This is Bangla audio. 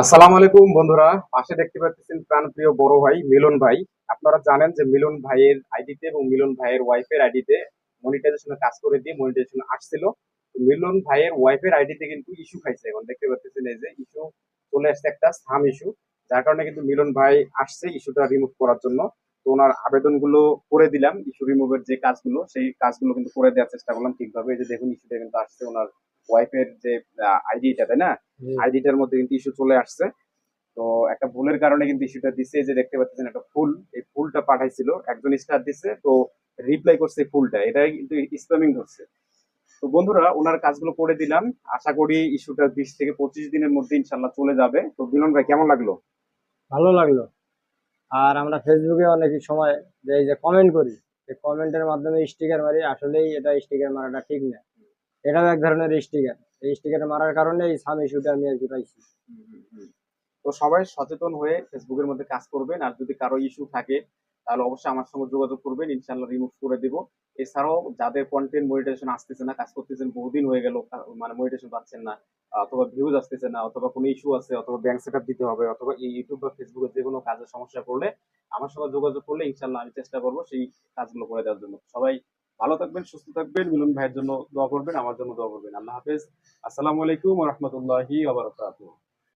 আসসালামু আলাইকুম বন্ধুরা, পাশে দেখতে পাচ্ছেন প্রাণপ্রিয় বড় ভাই মিলন ভাই। আপনারা জানেন যে মিলন ভাইয়ের আইডিতে এবং মিলন ভাইয়ের ওয়াইফের আইডিতে মনিটাইজেশনের কাজ করে দিয়ে মনিটাইজেশন আসছিল। মিলন ভাইয়ের ওয়াইফের আইডিতে কিন্তু ইস্যু খাইছে। এখন দেখতে পাচ্ছেন এই যে ইস্যু চলে আসছে একটা সাম ইস্যু যার কারণে কিন্তু মিলন ভাই আসছে ইস্যুটা রিমুভ করার জন্য। তো ওনার আবেদনগুলো করে দিলাম ইস্যু রিমুভের যে কাজগুলো, সেই কাজগুলো কিন্তু করে দেওয়ার চেষ্টা করলাম ঠিকভাবে। এই যে দেখুন ইস্যুটা কিন্তু আসছে ওনার ওয়াইফের যে আইডিটা তাই না? আইডিটার মধ্যে কিন্তু ইস্যু চলে আসছে। তো একটা ভুলের কারণে কিন্তু ইস্যুটা দিছে। যে দেখতে পাচ্ছেন একটা ফুল এই ফুলটা পাঠাইছিল। একজন স্টার দিছে তো রিপ্লাই করছে ফুলটা। এটা কিন্তু স্প্যামিং ধরছে। তো বন্ধুরা ওনার কাজগুলো করে দিলাম। আশা করি ইস্যুটা বিশ থেকে পঁচিশ দিনের মধ্যে ইনশাল্লাহ চলে যাবে। তো বিলন ভাই কেমন লাগল? ভালো লাগল। আর আমরা ফেসবুকে অনেক সময় যে এই যে কমেন্ট করি এই কমেন্টের মাধ্যমে স্টিকার মারি। আসলেই এটা স্টিকার মারাটা ঠিক না। এটাও এক ধরনের স্টিকার। এই স্টিকার মারার কারণে এই সাম ইস্যুটা আমি আর কি পাইছি তো সবাই সচেতন হয়ে ফেসবুকের মধ্যে কাজ করবেন আর যদি কারও ইস্যু থাকে, তাহলে অবশ্যই আমার সঙ্গে যোগাযোগ করবেন ইনশাল্লাহ রিমুভ করে দিব। এছাড়াও যাদের কন্টেন্ট মনিটাইজেশন আসতেছে না, কাজ করতেছেন, বহুদিন হয়ে গেল মানে মনিটাইজেশন পাচ্ছেন না, অথবা ভিউজ আসতেছে না, অথবা কোনো ইস্যু আছে, অথবা ব্যাংক সেটআপ দিতে হবে, অথবা এই ইউটিউব বা ফেসবুকে যে কোনো কাজের সমস্যা পড়লে আমার সঙ্গে যোগাযোগ করলে ইনশাল্লাহ আমি চেষ্টা করব সেই কাজগুলো করে দেওয়ার জন্য। সবাই ভালো থাকবেন, সুস্থ থাকবেন। মিলন ভাইয়ের জন্য দোয়া করবেন, আমার জন্য দোয়া করবেন। আল্লাহ হাফেজ। আসসালামু আলাইকুম রহমতুল্লাহি আবরকাতুহ